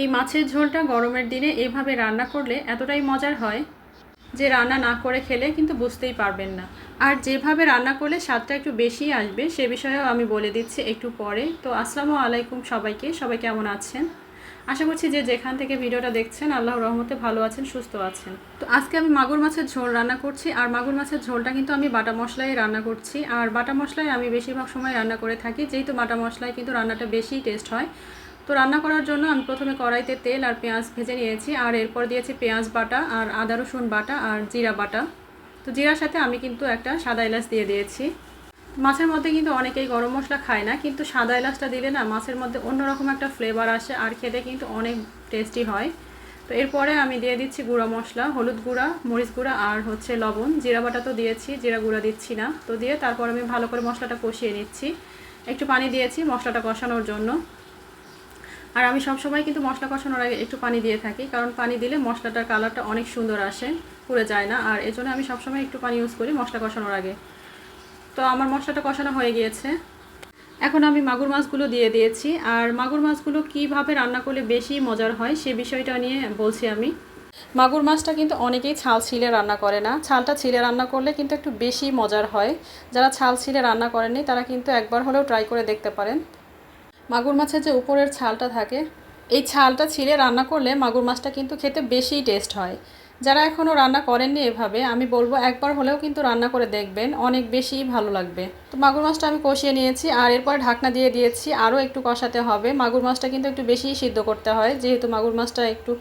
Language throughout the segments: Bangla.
এই মাছের ঝোলটা গরমের দিনে এভাবে রান্না করলে এতটাই মজার হয় যে রান্না না করে খেলে কিন্তু বুঝতেই পারবেন না। আর যেভাবে রান্না করলে স্বাদটা একটু বেশি আসবে, সে বিষয়েও আমি বলে দিচ্ছি একটু পরে। তো আসসালামু আলাইকুম সবাইকে, সবাই কেমন আছেন? আশা করছি যে যেখান থেকে ভিডিওটা দেখছেন আল্লাহ রহমতে ভালো আছেন, সুস্থ আছেন। তো আজকে আমি মাগুর মাছের ঝোল রান্না করছি, আর মাগুর মাছের ঝোলটা কিন্তু আমি বাটা মশলায় রান্না করছি। আর বাটা মশলায় আমি বেশিরভাগ সময় রান্না করে থাকি, যেহেতু বাটা মশলায় কিন্তু রান্নাটা বেশি টেস্ট হয়। তো রান্না করার জন্য আমি প্রথমে কড়াইতে তেল আর পেঁয়াজ ভেজে নিয়েছি, আর এরপর দিয়েছি পেঁয়াজ বাটা আর আদা রসুন বাটা আর জিরা বাটা। তো জিরার সাথে আমি কিন্তু একটা সাদা এলাচ দিয়ে দিয়েছি। মাছের মধ্যে কিন্তু অনেকেই গরম মশলা খায় না, কিন্তু সাদা এলাচটা দিলে না মাছের মধ্যে অন্যরকম একটা ফ্লেভার আসে আর খেতে কিন্তু অনেক টেস্টি হয়। তো এরপরে আমি দিয়ে দিচ্ছি গুঁড়া মশলা, হলুদ গুঁড়া, মরিচ গুঁড়া আর হচ্ছে লবণ। জিরা বাটা তো দিয়েছি, জিরা গুঁড়া দিচ্ছি না। তো দিয়ে তারপর আমি ভালো করে মশলাটা কষিয়ে নিচ্ছি। একটু পানি দিয়েছি মশলাটা কষানোর জন্য। আর আমি সবসময় কিন্তু মশলা কষানোর আগে একটু পানি দিয়ে থাকি, কারণ পানি দিলে মশলাটার কালারটা অনেক সুন্দর আসে, পুড়ে যায় না। আর এজন্য আমি সবসময় একটু পানি ইউজ করি মশলা কষানোর আগে। তো আমার মশলাটা কষানো হয়ে গিয়েছে। এখন আমি মাগুর মাছগুলো দিয়ে দিয়েছি। আর মাগুর মাছগুলো কীভাবে রান্না করলে বেশি মজার হয় সে বিষয়টা নিয়ে বলছি আমি। মাগুর মাছটা কিন্তু অনেকেই ছাল ছিলে রান্না করে না। ছালটা ছিলে রান্না করলে কিন্তু একটু বেশি মজার হয়। যারা ছাল ছিলে রান্না করেননি, তারা কিন্তু একবার হলেও ট্রাই করে দেখতে পারেন। মাগুর মাছের যে উপরের ছালটা থাকে, এই ছালটা ছিঁড়ে রান্না করলে মাগুর মাছটা কিন্তু খেতে বেশি টেস্ট হয়। যারা এখনও রান্না করেননি এভাবে, আমি বলব একবার হলেও কিন্তু রান্না করে দেখবেন, অনেক বেশি ভালো লাগবে। তো মাগুর মাছটা আমি কষিয়ে নিয়েছি, আর এরপর ঢাকনা দিয়ে দিয়েছি, আরও একটু কষাতে হবে। মাগুর মাছটা কিন্তু একটু বেশি সিদ্ধ করতে হয়, যেহেতু মাগুর মাছটা একটু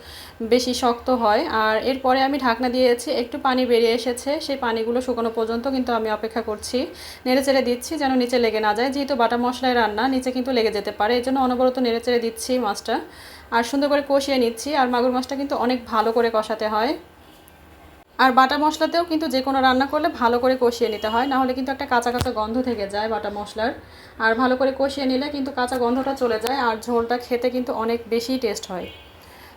বেশি শক্ত হয়। আর এরপরে আমি ঢাকনা দিয়েছি, একটু পানি বেরিয়ে এসেছে, সেই পানিগুলো শুকানো পর্যন্ত কিন্তু আমি অপেক্ষা করছি। নেড়ে চেড়ে দিচ্ছি যেন নিচে লেগে না যায়, যেহেতু বাটা মশলায় রান্না, নিচে কিন্তু লেগে যেতে পারে এই জন্য অনবরত নেড়ে চেড়ে দিচ্ছি মাছটা। আর সুন্দর করে কষিয়ে নিচ্ছি। আর মাগুর মাছটা কিন্তু অনেক ভালো করে কষাতে হয়। আর বাটা মশলাতেও কিন্তু যে কোনো রান্না করলে ভালো করে কষিয়ে নিতে হয়। নাহলে কিন্তু একটা কাঁচা কাঁচা গন্ধ থেকে যায় বাটা মশলার। আর ভালো করে কষিয়ে নিলে কিন্তু কাঁচা গন্ধটা চলে যায় আর ঝোলটা খেতে কিন্তু অনেক বেশি টেস্ট হয়।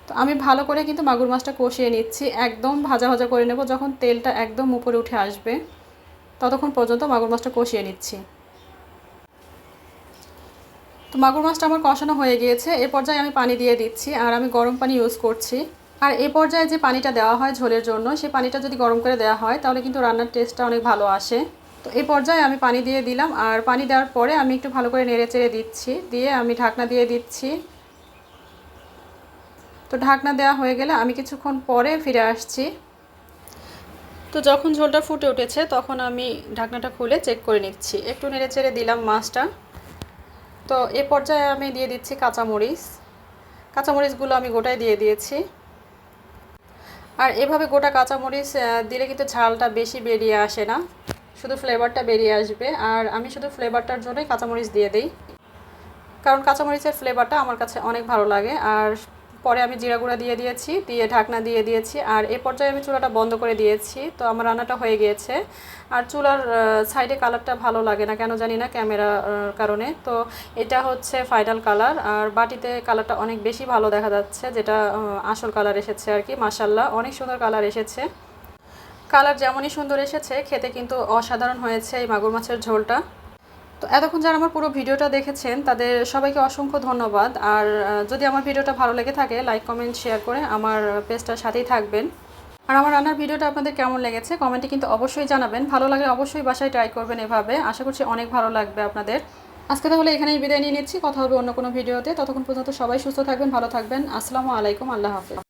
তো আমি ভালো করে কিন্তু মাগুর মাছটা কষিয়ে নিচ্ছি। একদম ভাজা ভাজা করে নেব যখন তেলটা একদম উপরে উঠে আসবে। ততক্ষণ পর্যন্ত মাগুর মাছটা কষিয়ে নিচ্ছি। তো মাগুর মাছটা আমার কষানো হয়ে গিয়েছে। এ পর্যায়ে আমি পানি দিয়ে দিচ্ছি আর আমি গরম পানি ইউজ করছি। আর এ পর্যায়ে যে পানিটা দেওয়া হয় ঝোলের জন্য সেই পানিটা যদি গরম করে দেওয়া হয়, তাহলে কিন্তু রান্নার টেস্টটা অনেক ভালো আসে। তো এই পর্যায়ে আমি পানি দিয়ে দিলাম আর পানি দেওয়ার পরে আমি একটু ভালো করে নেড়ে চেড়ে দিচ্ছি। দিয়ে আমি ঢাকনা দিয়ে দিচ্ছি। তো ঢাকনা দেওয়া হয়ে গেলে আমি কিছুক্ষণ পরে ফিরে আসছি। তো যখন ঝোলটা ফুটে উঠেছে, তখন আমি ঢাকনাটা খুলে চেক করে নিচ্ছি। একটু নেড়ে চেড়ে দিলাম মাছটা। তো এ পর্যায়ে আমি দিয়ে দিচ্ছি কাঁচামরিচ। কাঁচামরিচগুলো আমি গোটায় দিয়ে দিয়েছি। আর এভাবে গোটা কাঁচামরিচ দিলে কিন্তু ঝালটা বেশি বেরিয়ে আসে না। শুধু ফ্লেভারটা বেরিয়ে আসবে। আর আমি শুধু ফ্লেভারটার জন্যই কাঁচামরিচ দিয়ে দিই। কারণ কাঁচামরিচের ফ্লেভারটা আমার কাছে অনেক ভালো লাগে। আর পরে আমি জিরা গুঁড়া দিয়ে দিয়েছি, দিয়ে ঢাকনা দিয়ে দিয়েছি, আর এ পর্যায়ে আমি চুলাটা বন্ধ করে দিয়েছি। তো আমার রান্নাটা হয়ে গিয়েছে। আর চুলার সাইডে কালারটা ভালো লাগে না, কেন জানি না ক্যামেরা কারণে। তো এটা হচ্ছে ফাইনাল কালার, আর বাটিতে কালারটা অনেক বেশি ভালো দেখা যাচ্ছে, যেটা আসল কালার এসেছে আর কি মাসাল্লাহ অনেক সুন্দর কালার এসেছে। কালার যেমনই সুন্দর এসেছে, খেতে কিন্তু অসাধারণ হয়েছে এই মাগুর মাছের ঝোলটা। তো এতক্ষণ যারা আমার পুরো ভিডিওটা দেখেছেন, তাদের সবাইকে অসংখ্য ধন্যবাদ। আর যদি আমার ভিডিওটা ভালো লেগে থাকে, লাইক, কমেন্ট, শেয়ার করে আমার পেজটার সাথেই থাকবেন। আর আমার রান্নার ভিডিওটা আপনাদের কেমন লেগেছে, কমেন্টে কিন্তু অবশ্যই জানাবেন। ভালো লাগলে অবশ্যই বাসায় ট্রাই করবেন এভাবে। আশা করছি অনেক ভালো লাগবে আপনাদের। আজকে তাহলে এখানেই বিদায় নিয়ে নিচ্ছি। কথা হবে অন্য কোনো ভিডিওতে। ততক্ষণ পর্যন্ত সবাই সুস্থ থাকবেন, ভালো থাকবেন। আসসালামু আলাইকুম। আল্লাহ হাফেজ।